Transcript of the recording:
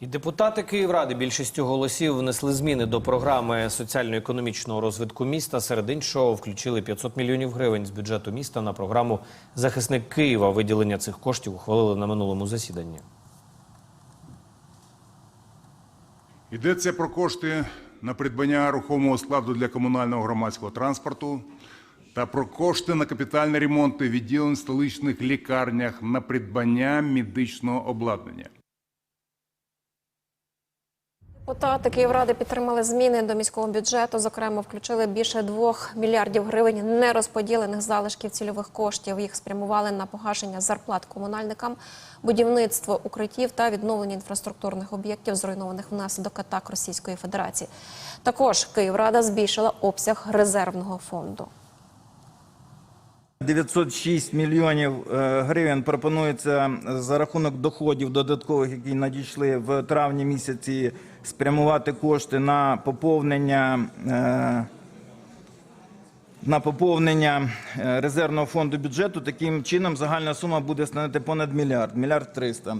І депутати Київради більшістю голосів внесли зміни до програми соціально-економічного розвитку міста. Серед іншого включили 500 мільйонів гривень з бюджету міста на програму Захисник Києва. Виділення цих коштів ухвалили на минулому засіданні. Йдеться про кошти на придбання рухомого складу для комунального громадського транспорту та про кошти на капітальні ремонти відділень в столичних лікарнях на придбання медичного обладнання. Депутати Київради підтримали зміни до міського бюджету. Зокрема, включили більше 2 мільярдів гривень нерозподілених залишків цільових коштів. Їх спрямували на погашення зарплат комунальникам, будівництво укриттів та відновлення інфраструктурних об'єктів, зруйнованих внаслідок атак Російської Федерації. Також Київрада збільшила обсяг резервного фонду. 906 мільйонів е, гривень пропонується за рахунок доходів додаткових, які надійшли в травні місяці, спрямувати кошти на поповнення. е, На поповнення е, резервного фонду бюджету таким чином загальна сума буде становити понад мільярд, мільярд триста.